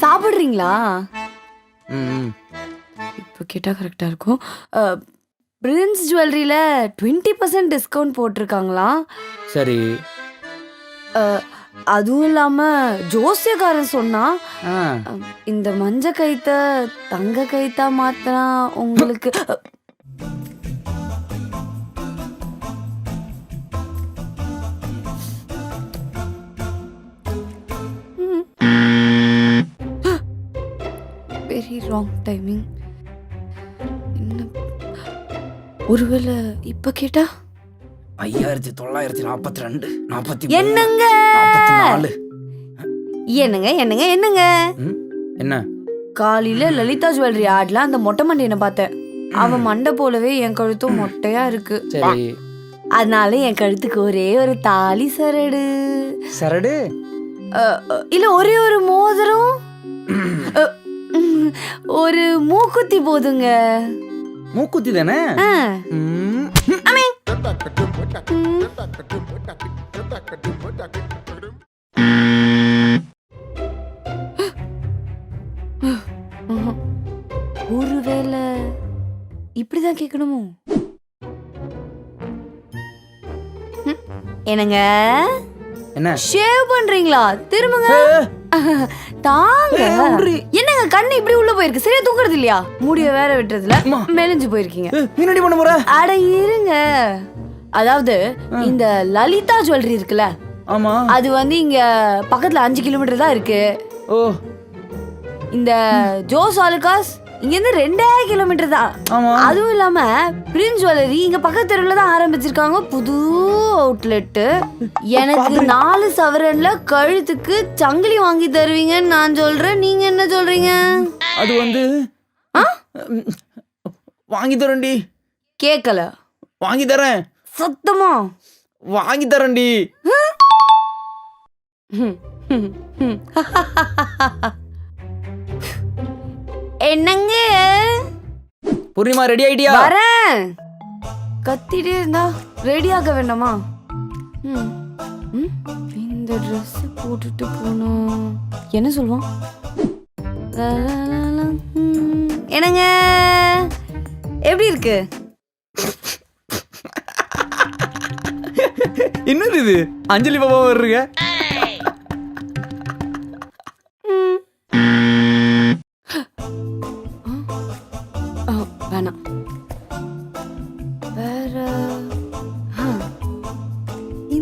சாப்பிடுறீங்களா? ம் இப்போ கேட்டால் கரெக்டாக இருக்கும். பிரின்ஸ் ஜுவல்லரியில் டுவெண்ட்டி பர்சன்ட் டிஸ்கவுண்ட் போட்டிருக்காங்களா? சரி. அதுவும் இல்லாமல் ஜோசியக்காரன் சொன்னா ஆ. அஹ், இந்த மஞ்ச கைத்த தங்க கைத்தா மாத்தினா உங்களுக்கு ராங் டைமிங் என்ன? ஒருவேளை இப்ப கேட்டா? ஐயாயிரத்தி தொள்ளாயிரத்தி நாற்பத்தி ரெண்டு நாற்பத்தி என்னங்க? நாற்பத்தி நாலு. என்னங்க என்னங்க என்னங்க? என்ன? காலையில லலிதா ஜுவல்லரி ஆட்ல அந்த மொட்டை மண்டையனை பார்த்தேன். அவன் மண்டை போலவே என் கழுத்தும் மொட்டையா இருக்கு. சரி. அதனால என் கழுத்துக்கு ஒரே ஒரு தாலி சரடு. சரடு? இல்ல ஒரே ஒரு மோதிரம்? ஒரு மூக்குத்தி போதுங்க. மூக்குத்தி தானே. ஒருவேளை இப்படிதான் கேட்கணுமோ? என்னங்க? என்ன? ஷேவ் பண்றீங்களா? திரும்புங்க. தாங்க. என்னங்க கண்ணு இப்படி உள்ள போயிருக்கு? சரியா தூங்குறது இல்லையா? முடிய வேற விட்டுறதுல. மெலிஞ்சு போயிருக்கீங்க. ஏய், என்னடி பண்ண போற? அட இருங்க. அதாவது இந்த லலிதா ஜுவல்லரி இருக்குல்ல? ஆமா. அது வந்து இங்க பக்கத்துல அஞ்சு கிலோமீட்டர் தான் இருக்கு. ஓ. இந்த ஜோஸ் ஆலுகாஸ் இங்க இருந்து ரெண்டே கிலோமீட்டர் தான். அதுவும் இல்லாம பிரின்ஸ் ஜுவல்லரி இங்க பக்கத்து தெருவுல தான் ஆரம்பிச்சிருக்காங்க. புது அவுட்லெட் எனக்கு நாலு சவரன்ல கழுத்துக்கு சங்கிலி வாங்கி தருவீங்கன்னு நான் சொல்றேன். நீங்க என்ன சொல்றீங்க? அது வந்து வாங்கி தரேன்டி. கேக்கல. வாங்கி தரேன். சத்தமா? வாங்கி தரேன்டி. என்னங்க? பூர்ணிமா ரெடி ஆயிட்டியா? வரேன். கத்திட்டே இருந்தா ரெடி ஆக வேண்டாமா? ம், ம், இந்த ட்ரெஸ் போட்டுட்டு போனா என்ன சொல்லுவான் லா, லா, லா, லா, ம். என்னங்க? எப்படி இருக்கு? என்னது இது? அஞ்சலி பாபா வர்றீங்க?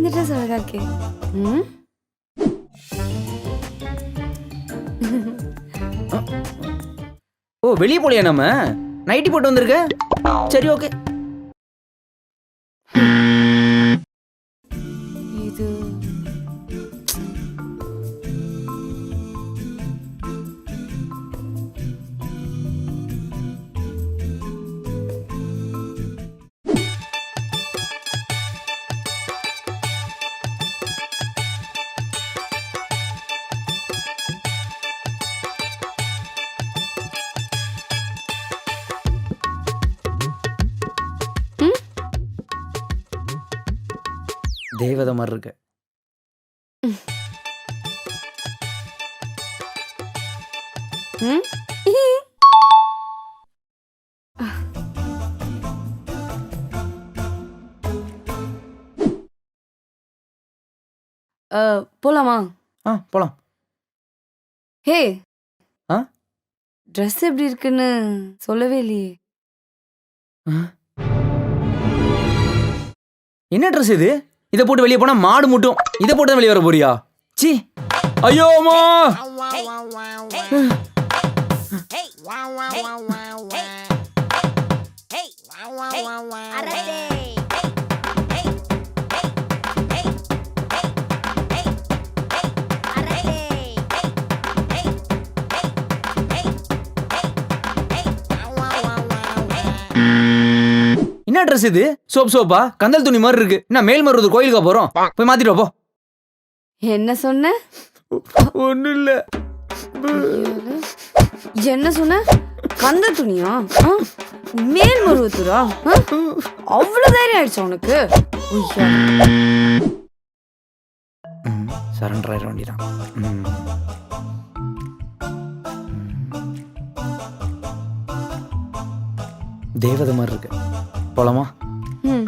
இந்த ட்ரெஸ் அழகா இருக்கே ம் ஓ வெளியே போலியா நம்ம? நைட்டி போட்டு வந்திருக்க? சரி ஓகே தேவதை மாதிரி இருக்கு. போலாமா? ஆ போலாம். ஹே! ஆ? ட்ரெஸ் எப்படி இருக்குன்னு சொல்லவே இல்லையே. என்ன ட்ரெஸ் இது? இதை போட்டு வெளியே போனா மாடு முட்டும் இதை போட்டு தான் வெளியே வர போறியா சி ஐயோ அம்மா என்ன ட்ரெஸ் இது? சோப் சோப்பா? கந்தல் துணி மாதிரி இருக்கு. என்ன மேல்மருவத்தூர் கோயிலுக்கா போறோம்? போய் மாத்திட்டு போ என்ன சொன்ன? ஒண்ணு இல்ல. என்ன சொன்ன? கந்த துணியா? ஆ? மேல் மருவத்தூரா? ஆ? அவ்வளவு தைரியம் ஆயிடுச்சு உனக்கு? ஐயா. சரண்டர் ஆயிட வேண்டியதான் தேவதை மாதிரி இருக்கு. போலாமா ம்